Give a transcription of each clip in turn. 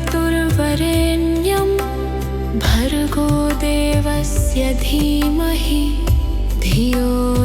पितुर्वरेण्यं भर्गो देवस्य धीमहि धियो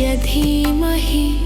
्य धीमहि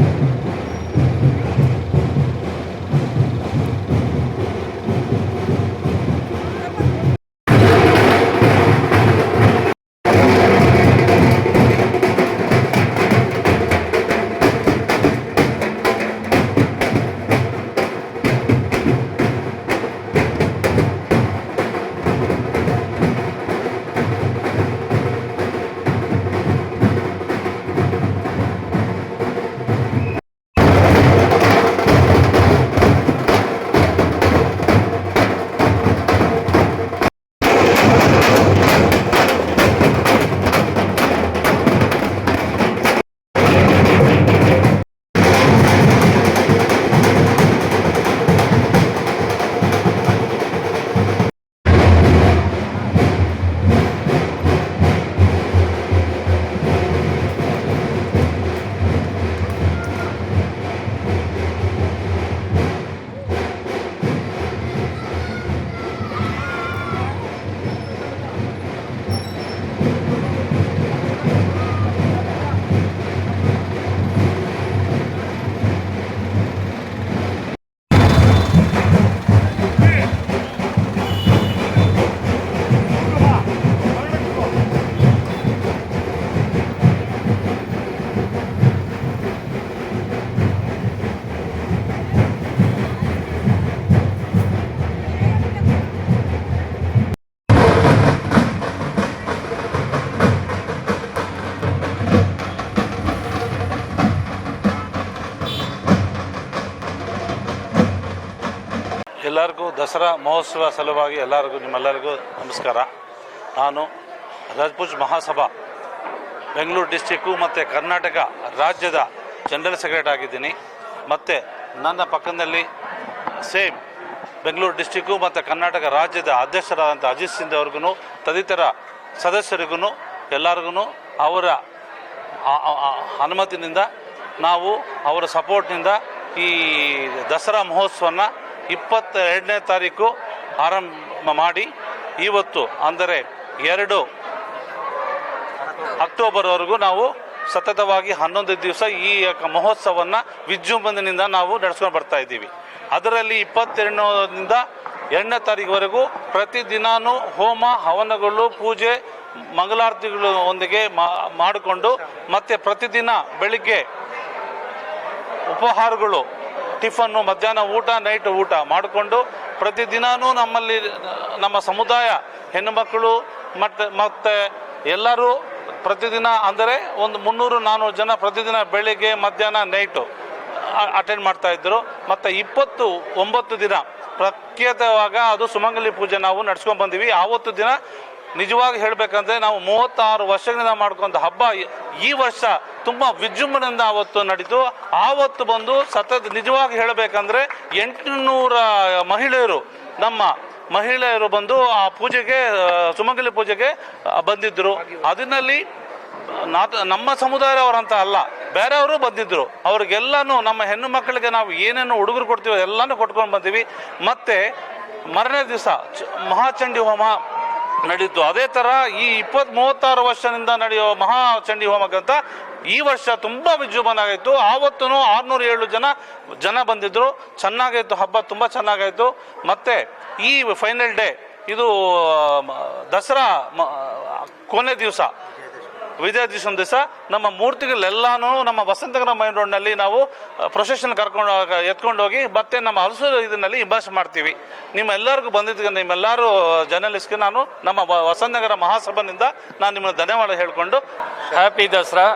ಎಲ್ಲರಿಗೂ ದಸರಾ ಮಹೋತ್ಸವ ಸಲುವಾಗಿ ಎಲ್ಲರಿಗೂ ನಿಮ್ಮೆಲ್ಲರಿಗೂ ನಮಸ್ಕಾರ. ನಾನು ರಾಜ್ಪುಜ್ ಮಹಾಸಭಾ ಬೆಂಗಳೂರು ಡಿಸ್ಟಿಕ್ಕು ಮತ್ತು ಕರ್ನಾಟಕ ರಾಜ್ಯದ ಜನರಲ್ ಸೆಕ್ರೆಟರಿ ಆಗಿದ್ದೀನಿ. ಮತ್ತು ನನ್ನ ಪಕ್ಕದಲ್ಲಿ ಸೇಮ್ ಬೆಂಗಳೂರು ಡಿಸ್ಟಿಕ್ಕು ಮತ್ತು ಕರ್ನಾಟಕ ರಾಜ್ಯದ ಅಧ್ಯಕ್ಷರಾದಂಥ ಅಜಿತ್ ಸಿಂಧ್ ಅವ್ರಿಗೂ ತದಿತರ ಸದಸ್ಯರಿಗೂ ಎಲ್ಲರಿಗೂ ಅವರ ಅನುಮತಿನಿಂದ ನಾವು ಅವರ ಸಪೋರ್ಟ್ನಿಂದ ಈ ದಸರಾ ಮಹೋತ್ಸವನ ಇಪ್ಪತ್ತೆರಡನೇ ತಾರೀಕು ಆರಂಭ ಮಾಡಿ ಇವತ್ತು ಅಂದರೆ ಎರಡು ಅಕ್ಟೋಬರ್ವರೆಗೂ ನಾವು ಸತತವಾಗಿ ಹನ್ನೊಂದು ದಿವಸ ಈ ಮಹೋತ್ಸವವನ್ನು ವಿಜೃಂಭಣೆಯಿಂದ ನಾವು ನಡೆಸ್ಕೊಂಡು ಬರ್ತಾ ಇದ್ದೀವಿ. ಅದರಲ್ಲಿ ಇಪ್ಪತ್ತೆರಡರಿಂದ ಎರಡನೇ ತಾರೀಕುವರೆಗೂ ಪ್ರತಿದಿನಾನು ಹೋಮ, ಹವನಗಳು, ಪೂಜೆ, ಮಂಗಳಾರತಿಗಳೊಂದಿಗೆ ಮಾ- ಮಾಡಿಕೊಂಡು ಮತ್ತು ಪ್ರತಿದಿನ ಬೆಳಿಗ್ಗೆ ಉಪಹಾರಗಳು ಟಿಫನ್ನು ಮಧ್ಯಾಹ್ನ ಊಟ, ನೈಟ್ ಊಟ ಮಾಡಿಕೊಂಡು ಪ್ರತಿದಿನವೂ ನಮ್ಮಲ್ಲಿ, ನಮ್ಮ ಸಮುದಾಯ, ಹೆಣ್ಣುಮಕ್ಕಳು, ಮತ್ತು ಮತ್ತು ಎಲ್ಲರೂ ಪ್ರತಿದಿನ ಅಂದರೆ ಒಂದು ಮುನ್ನೂರು ನಾನ್ನೂರು ಜನ ಪ್ರತಿದಿನ ಬೆಳಿಗ್ಗೆ, ಮಧ್ಯಾಹ್ನ, ನೈಟು ಅಟೆಂಡ್ ಮಾಡ್ತಾ ಇದ್ದರು. ಮತ್ತು ಇಪ್ಪತ್ತು, ಒಂಬತ್ತು ದಿನ ಪ್ರಖ್ಯಾತವಾಗ ಅದು ಸುಮಂಗಲಿ ಪೂಜೆ ನಾವು ನಡ್ಸ್ಕೊಂಡು ಬಂದೀವಿ. ಆವತ್ತು ದಿನ ನಿಜವಾಗಿ ಹೇಳಬೇಕಂದ್ರೆ ನಾವು ಮೂವತ್ತಾರು ವರ್ಷಗಳಿಂದ ಮಾಡ್ಕೊಂತ ಹಬ್ಬ. ಈ- ವರ್ಷ ತುಂಬ ವಿಜೃಂಭಣೆಯಿಂದ ಆವತ್ತು ನಡೀತು. ಆವತ್ತು ಬಂದು ಸತತ ನಿಜವಾಗಿ ಹೇಳಬೇಕಂದ್ರೆ ಎಂಟುನೂರ ಮಹಿಳೆಯರು, ನಮ್ಮ ಮಹಿಳೆಯರು ಬಂದು ಆ ಪೂಜೆಗೆ ಸುಮಂಗಲಿ ಪೂಜೆಗೆ ಬಂದಿದ್ದರು ಅದರಲ್ಲಿ ನಮ್ಮ ಸಮುದಾಯದವರಂತ ಅಲ್ಲ, ಬೇರೆಯವರು ಬಂದಿದ್ದರು ಅವ್ರಿಗೆಲ್ಲನೂ ನಮ್ಮ ಹೆಣ್ಣು ಮಕ್ಕಳಿಗೆ ನಾವು ಏನೇನು ಹುಡುಗರು ಕೊಡ್ತೀವೋ ಎಲ್ಲನೂ ಕೊಟ್ಕೊಂಡು ಬಂದೀವಿ. ಮತ್ತು ಮರನೇ ದಿವಸ ಮಹಾಚಂಡಿ ಹೋಮ ನಡೀತು. ಅದೇ ಥರ ಈ ಇಪ್ಪತ್ತ್ ಮೂವತ್ತಾರು ವರ್ಷದಿಂದ ನಡೆಯೋ ಮಹಾಚಂಡಿ ಹೋಮಕ್ಕಂತ ಈ ವರ್ಷ ತುಂಬ ವಿಜೃಂಭಣೆ ಆಗಿತ್ತು. ಆವತ್ತೂ ಆರುನೂರ ಏಳು ಜನ ಜನ ಬಂದಿದ್ದರು ಚೆನ್ನಾಗಾಯಿತು. ಹಬ್ಬ ತುಂಬ ಚೆನ್ನಾಗಾಯಿತು. ಮತ್ತು ಈ ಫೈನಲ್ ಡೇ ಇದು ದಸರಾ ಕೊನೆ ದಿವಸ ವಿಜಯದಶಮಿ ದಿವಸ ನಮ್ಮ ಮೂರ್ತಿಗಳೆಲ್ಲಾನು ನಮ್ಮ ವಸಂತಗರ ಮೈನ್ ರೋಡ್ನಲ್ಲಿ ನಾವು ಪ್ರೊಸೆಷನ್ ಕರ್ಕೊಂಡು ಎತ್ಕೊಂಡು ಹೋಗಿ ಮತ್ತೆ ನಮ್ಮ ಹಲಸು ಇದನ್ನಲ್ಲಿ ಹಿಂಬಾಷ ಮಾಡ್ತೀವಿ. ನಿಮ್ಮೆಲ್ಲರಿಗೂ ಬಂದಿದ್ದಕ್ಕೆ, ನಿಮ್ಮೆಲ್ಲರೂ ಜರ್ನಲಿಸ್ಟ್ಗೆ ನಾನು ನಮ್ಮ ವಸಂತನಗರ ಮಹಾಸಭಾನಿಂದ ನಾನು ನಿಮ್ಮನ್ನು ಧನ್ಯವಾದ ಹೇಳಿಕೊಂಡು happy Dasara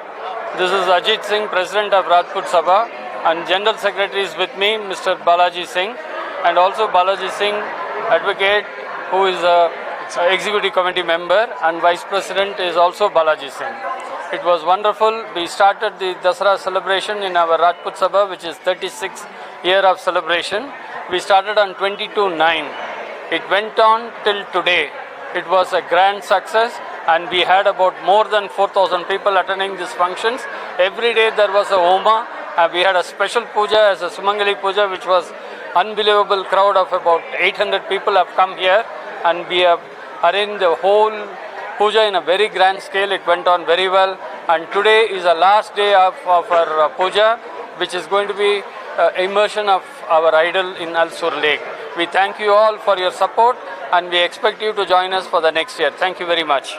this is Ajit Singh president of Rajput Sabha and general secretary is with me mister Balaji Singh and also Balaji Singh advocate who is a a Executive Committee member, and Vice President is also Balaji Singh. It was wonderful. We started the Dasra celebration in our Rajput Sabha, which is 36th year of celebration. We started on 22-9. It went on till today. It was a grand success and we had about more than 4,000 people attending these functions. Every day there was a Homa and we had a special puja as a Sumangali puja which was unbelievable crowd of about 800 people have come here and we have arranged the whole puja in a very grand scale. It went on very well and today is the last day of, of our uh, puja which is going to be uh, immersion of our idol in Al Sur Lake. We thank you all for your support and we expect you to join us for the next year. Thank you very much.